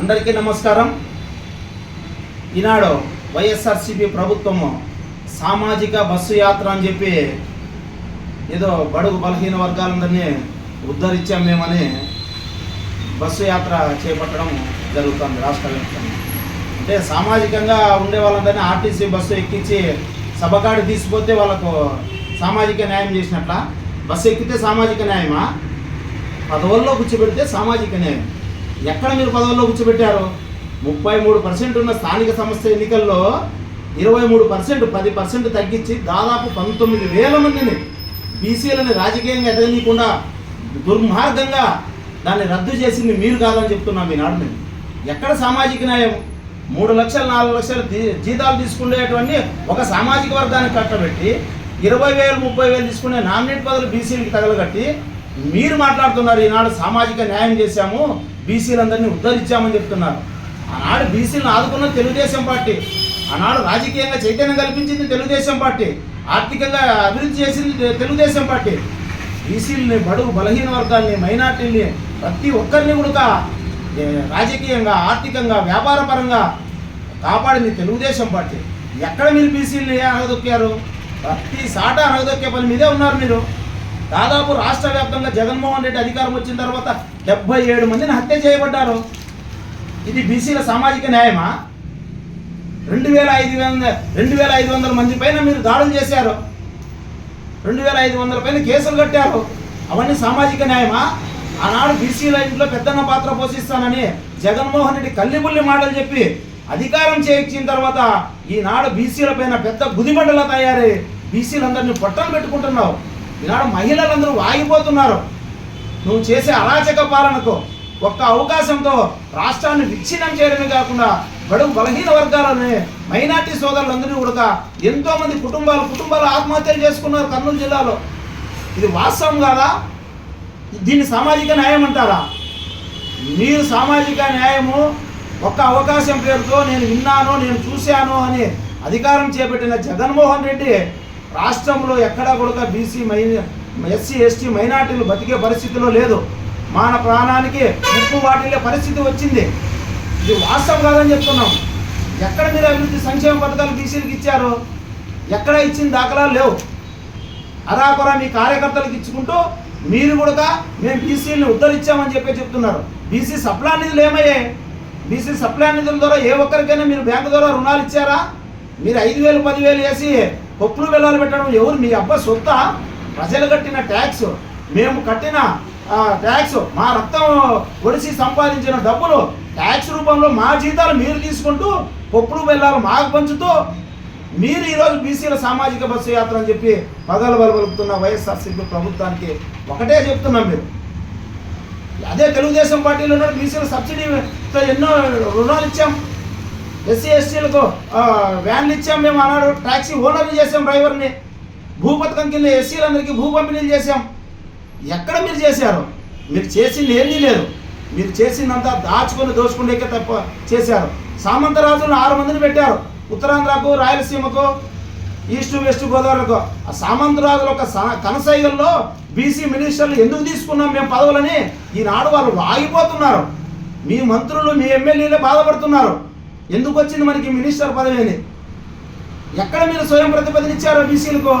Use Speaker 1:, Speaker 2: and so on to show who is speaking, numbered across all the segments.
Speaker 1: అందరికీ నమస్కారం. ఈనాడు వైఎస్ఆర్సిపి ప్రభుత్వము సామాజిక బస్సు యాత్ర అని చెప్పి ఏదో బడుగు బలహీన వర్గాలందరినీ ఉద్ధరించాం మేమని బస్సు యాత్ర చేపట్టడం జరుగుతుంది రాష్ట్ర వ్యాప్తంగా. అంటే సామాజికంగా ఉండే వాళ్ళందరినీ ఆర్టీసీ బస్సు ఎక్కించి సభకాడి తీసిపోతే వాళ్ళకు సామాజిక న్యాయం చేసినట్ల? బస్సు ఎక్కితే సామాజిక న్యాయమా? పదవుల్లో కూర్చోబెడితే సామాజిక న్యాయం. ఎక్కడ మీరు పదవుల్లో కూర్చోబెట్టారు? ముప్పై మూడు పర్సెంట్ ఉన్న స్థానిక సంస్థ ఎన్నికల్లో ఇరవై మూడు పర్సెంట్ పది పర్సెంట్ తగ్గించి దాదాపు పంతొమ్మిది వేల మందిని బీసీలని రాజకీయంగా ఎదగనీయకుండా దుర్మార్గంగా దాన్ని రద్దు చేసింది మీరు కాదని చెప్తున్నాం ఈనాడు నేను ఎక్కడ సామాజిక న్యాయం? మూడు లక్షలు నాలుగు లక్షలు జీ- జీతాలు తీసుకునేటువంటి ఒక సామాజిక వర్గానికి కట్టబెట్టి ఇరవై వేలు ముప్పై వేలు తీసుకునే నామినేట్ పదవులు బీసీలకి తగలగట్టి మీరు మాట్లాడుతున్నారు ఈనాడు సామాజిక న్యాయం చేశాము బీసీలందరినీ ఉద్ధరించామని చెప్తున్నారు. ఆనాడు బీసీలను ఆదుకున్న తెలుగుదేశం పార్టీ ఆనాడు రాజకీయంగా చైతన్యం కల్పించింది తెలుగుదేశం పార్టీ ఆర్థికంగా అభివృద్ధి చేసింది తెలుగుదేశం పార్టీ. బీసీలని బడుగు బలహీన వర్గాల్ని మైనార్టీల్ని ప్రతి ఒక్కరిని కూడా రాజకీయంగా ఆర్థికంగా వ్యాపారపరంగా కాపాడింది తెలుగుదేశం పార్టీ. ఎక్కడ మీరు బీసీలని అరగదొక్కారు ప్రతి సాట అరగదొక్కే పని మీదే ఉన్నారు మీరు. దాదాపు రాష్ట్ర వ్యాప్తంగా జగన్మోహన్ రెడ్డి అధికారం వచ్చిన తర్వాత డెబ్బై ఏడు మందిని హత్య చేయబడ్డారు. ఇది బీసీల సామాజిక న్యాయమా? రెండు వేల ఐదు వందల రెండు వేల ఐదు వందల మంది పైన మీరు దాడులు చేశారు. రెండు వేల ఐదు వందల పైన కేసులు కట్టారు. అవన్నీ సామాజిక న్యాయమా? ఆనాడు బీసీల ఇంట్లో పెద్దన్న పాత్ర పోషిస్తానని జగన్మోహన్ రెడ్డి కల్లిబుల్లి మాటలు చెప్పి అధికారం చేయించిన తర్వాత ఈనాడు బీసీల పైన పెద్ద గుదిబండలా తయారై బీసీలందరినీ పొట్టలు పెట్టుకుంటున్నావు. ఈనాడు మహిళలందరూ వాగిపోతున్నారు నువ్వు చేసే అరాచక పాలనకు ఒక్క అవకాశంతో రాష్ట్రాన్ని విచ్ఛిన్నం చేయడమే కాకుండా బడుగు బలహీన వర్గాలని మైనార్టీ సోదరులందరినీ కూడా ఎంతో మంది కుటుంబాలు కుటుంబాలు ఆత్మహత్యలు చేసుకున్నారు కర్నూలు జిల్లాలో. ఇది వాస్తవం కాదా? దీన్ని సామాజిక న్యాయం అంటారా? మీరు సామాజిక న్యాయము ఒక్క అవకాశం పేరుతో నేను విన్నాను నేను చూశాను అని అధికారం చేపట్టిన జగన్మోహన్ రెడ్డి రాష్ట్రంలో ఎక్కడా కూడా బీసీ మై ఎస్సీ ఎస్టీ మైనార్టీలు బతికే పరిస్థితిలో లేదు. మాన ప్రాణానికి ముప్పు వాటిల్లే పరిస్థితి వచ్చింది. ఇది వాస్తవం కాదని చెప్తున్నాం. ఎక్కడ మీరు అభివృద్ధి సంక్షేమ పథకాలు బీసీలకు ఇచ్చారు ఎక్కడ ఇచ్చిన దాఖలాలు లేవు. అరాపరా మీ కార్యకర్తలకు ఇచ్చుకుంటూ మీరు కూడా మేము బీసీలను ఉద్ధరించామని చెప్పి చెప్తున్నారు. బీసీ సప్లా నిధులు ఏమయ్యాయి? బీసీ సప్లా నిధుల ద్వారా ఏ ఒక్కరికైనా మీరు బ్యాంకు ద్వారా రుణాలు ఇచ్చారా? మీరు ఐదు వేలు పదివేలు వేసి పప్పులు వెళ్ళాలి పెట్టడం ఎవరు? మీ అబ్బా సొత్త ప్రజలు కట్టిన ట్యాక్స్ మేము కట్టిన ట్యాక్స్ మా రక్తం ఒడిసి సంపాదించిన డబ్బులు ట్యాక్స్ రూపంలో మా జీతాలు మీరు తీసుకుంటూ పప్పులు వెళ్ళాలి మాకు పంచుతూ మీరు ఈరోజు బీసీల సామాజిక బస్సు యాత్ర అని చెప్పి పగలు బలబలుపుతున్న వైఎస్ఆర్సీపీ ప్రభుత్వానికి ఒకటే చెప్తున్నాం మీరు. అదే తెలుగుదేశం పార్టీలో ఉన్న బీసీల సబ్సిడీతో ఎన్నో రుణాలు ఇచ్చాం. ఎస్సీ ఎస్టీలకు వ్యాన్లు ఇచ్చాం మేము అన్నాడు ట్యాక్సీ ఓనర్ని చేసాం డ్రైవర్ని. భూ పథకం కింద ఎస్సీలందరికీ భూ పంపిణీలు చేసాం ఎక్కడ మీరు చేశారు? మీరు చేసింది ఏమీ లేదు. మీరు చేసిందంతా దాచుకొని దోచుకుండేకే తప్ప చేశారు. సామంతరాజులను ఆరు మందిని పెట్టారు. ఉత్తరాంధ్రకు రాయలసీమకు ఈస్ట్ వెస్ట్ గోదావరికు. ఆ సామంతరాజుల యొక్క కనసైగల్లో బీసీ మినిస్టర్లు ఎందుకు తీసుకున్నాం మేము పదవులని ఈనాడు వాళ్ళు ఆగిపోతున్నారు మీ మంత్రులు మీ ఎమ్మెల్యేలే బాధపడుతున్నారు. ఎందుకు వచ్చింది మనకి మినిస్టర్ పదవి అని? ఎక్కడ మీరు స్వయం ప్రతిపదనిచ్చారో బీసీలకు?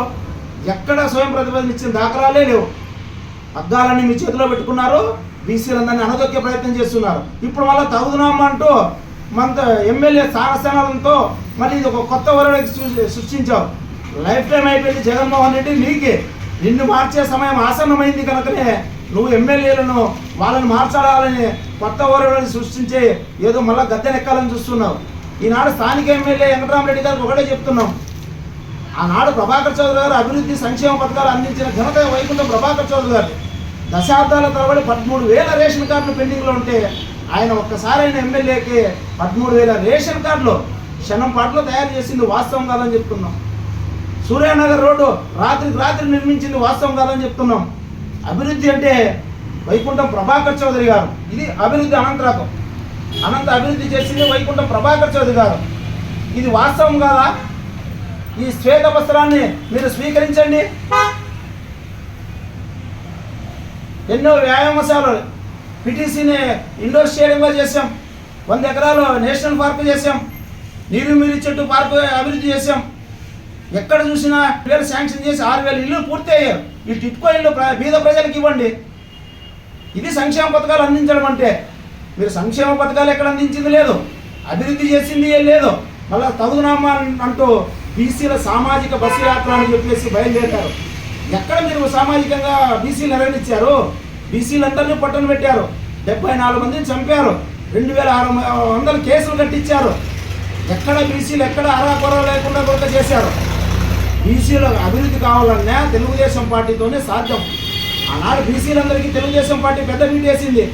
Speaker 1: ఎక్కడ స్వయం ప్రతిపదనిచ్చిన దాఖలాలే లేవు. అద్దాలన్నీ మీ చేతిలో పెట్టుకున్నారు బీసీలందరినీ అనదొక్కే ప్రయత్నం చేస్తున్నారు. ఇప్పుడు మళ్ళీ తగుదునామంటూ మన ఎమ్మెల్యే స్థానస్థానాలతో మళ్ళీ ఇది ఒక కొత్త వరవడికి సృష్టించావు. లైఫ్ టైం అయిపోయింది జగన్మోహన్ రెడ్డి నీకే. నిన్ను మార్చే సమయం ఆసన్నమైంది కనుకనే నువ్వు ఎమ్మెల్యేలను వాళ్ళని మార్చాలని కొత్త వరవడిని సృష్టించే ఏదో మళ్ళీ గద్దెనెక్కాలని చూస్తున్నావు. ఈనాడు స్థానిక ఎమ్మెల్యే వెంకటరామరెడ్డి గారికి ఒకటే చెప్తున్నాం. ఆనాడు ప్రభాకర్ చౌదరి గారు అభివృద్ధి సంక్షేమ పథకాలు అందించిన ఘనత వైకుంఠం ప్రభాకర్ చౌదరి గారు. దశాబ్దాల తరబడి పదమూడు వేల రేషన్ కార్డులు పెండింగ్లో ఉంటే ఆయన ఒక్కసారి ఆయన ఎమ్మెల్యేకి పదమూడు వేల రేషన్ కార్డులు క్షణం పాటలో తయారు చేసింది వాస్తవం కాదని చెప్తున్నాం. సూర్యానగర్ రోడ్డు రాత్రికి రాత్రి నిర్మించింది వాస్తవం కాదని చెప్తున్నాం. అభివృద్ధి అంటే వైకుంఠం ప్రభాకర్ చౌదరి గారు. ఇది అభివృద్ధి అనంతరాకం. అనంత అభివృద్ధి చేసింది వైకుంఠం ప్రభాకర్ చౌదరి గారు. ఇది వాస్తవం కాదా? ఈ శ్వేత వస్త్రాన్ని మీరు స్వీకరించండి. ఎన్నో వ్యాయామశాలలు పిటిసిని ఇండోర్ స్టేడియంగా చేసాం వంద ఎకరాలు నేషనల్ పార్క్ చేసాం నీరుమిరి చెట్టు పార్క్ అభివృద్ధి చేసాం ఎక్కడ చూసినా వేలు శాంక్షన్ చేసి ఆరు వేలు ఇల్లు పూర్తి అయ్యారు ఈ టిట్కో ఇల్లు బీద ప్రజలకు ఇవ్వండి. ఇది సంక్షేమ పథకాలు అందించడం అంటే. మీరు సంక్షేమ పథకాలు ఎక్కడ అందించింది లేదు. అభివృద్ధి చేసింది ఏం లేదు. మళ్ళీ తగునామా అంటూ బీసీల సామాజిక బస్సు యాత్ర అని చెప్పేసి బయలుదేరారు. ఎక్కడ మీరు సామాజికంగా బీసీలు నిర్వహించారు? బీసీలందరినీ పట్టున పెట్టారు. డెబ్బై నాలుగు మందిని చంపారు. రెండు వేల ఆరు వందల కేసులు కట్టించారు. ఎక్కడ బీసీలు ఎక్కడ అరాకొర లేకుండా కొరత చేశారు? బీసీల అభివృద్ధి కావాలన్నా తెలుగుదేశం పార్టీతోనే సాధ్యం. ఆనాడు బీసీలందరికీ తెలుగుదేశం పార్టీ పెద్ద మీట్ వేసింది.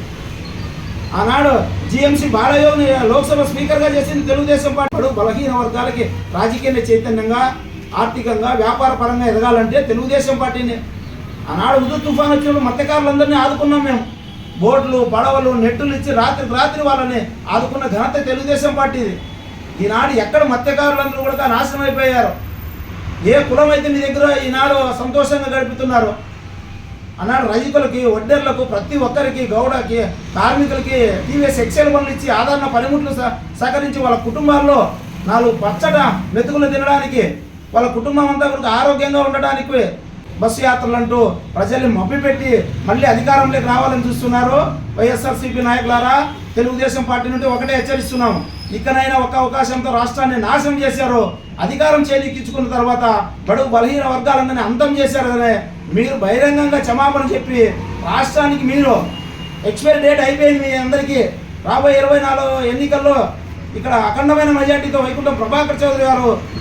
Speaker 1: ఆనాడు జిఎంసీ బాలయోని లోక్సభ స్పీకర్గా చేసింది తెలుగుదేశం పార్టీ. బలహీన వర్గాలకి రాజకీయ చైతన్యంగా ఆర్థికంగా వ్యాపార పరంగా ఎదగాలంటే తెలుగుదేశం పార్టీని. ఆనాడు ఉదు తుఫాన్ వచ్చినప్పుడు మత్స్యకారులందరినీ ఆదుకున్నాం మేము. బోట్లు పడవలు నెట్టులు ఇచ్చి రాత్రికి రాత్రి వాళ్ళని ఆదుకున్న ఘనత తెలుగుదేశం పార్టీది. ఈనాడు ఎక్కడ మత్స్యకారులందరూ కూడా నాశనం అయిపోయారు? ఏ కులం అయితే మీ దగ్గర ఈనాడు సంతోషంగా గడుపుతున్నారు? అన్నాడు రైతులకి వడ్డర్లకు ప్రతి ఒక్కరికి గౌడకి కార్మికులకి టీవీఎస్ ఎక్సెల్ పనులు ఇచ్చి ఆదరణ పనిముట్లు సహ- సహకరించి వాళ్ళ కుటుంబాల్లో నాలుగు పచ్చట మెతుకులు తినడానికి వాళ్ళ కుటుంబం అంతా కూడా ఆరోగ్యంగా ఉండడానికి బస్సు యాత్రలు అంటూ ప్రజల్ని మభ్యపెట్టి మళ్ళీ అధికారంలోకి రావాలని చూస్తున్నారు. వైఎస్ఆర్సీపీ నాయకులారా తెలుగుదేశం పార్టీ నుండి ఒకటే హెచ్చరిస్తున్నాము. ఇకనైనా ఒక అవకాశంతో రాష్ట్రాన్ని నాశనం చేశారు అధికారం చేజిక్కించుకున్న తర్వాత బడుగు బలహీన వర్గాలందరినీ అంతం చేశారు కదా మీరు బహిరంగంగా క్షమాపణ చెప్పి రాష్ట్రానికి మీరు ఎక్స్పైరీ డేట్ అయిపోయింది మీ అందరికీ. రాబోయే ఇరవై నాలుగు ఎన్నికల్లో ఇక్కడ అఖండమైన మెజార్టీతో వైకుంఠం ప్రభాకర్ చౌదరి గారు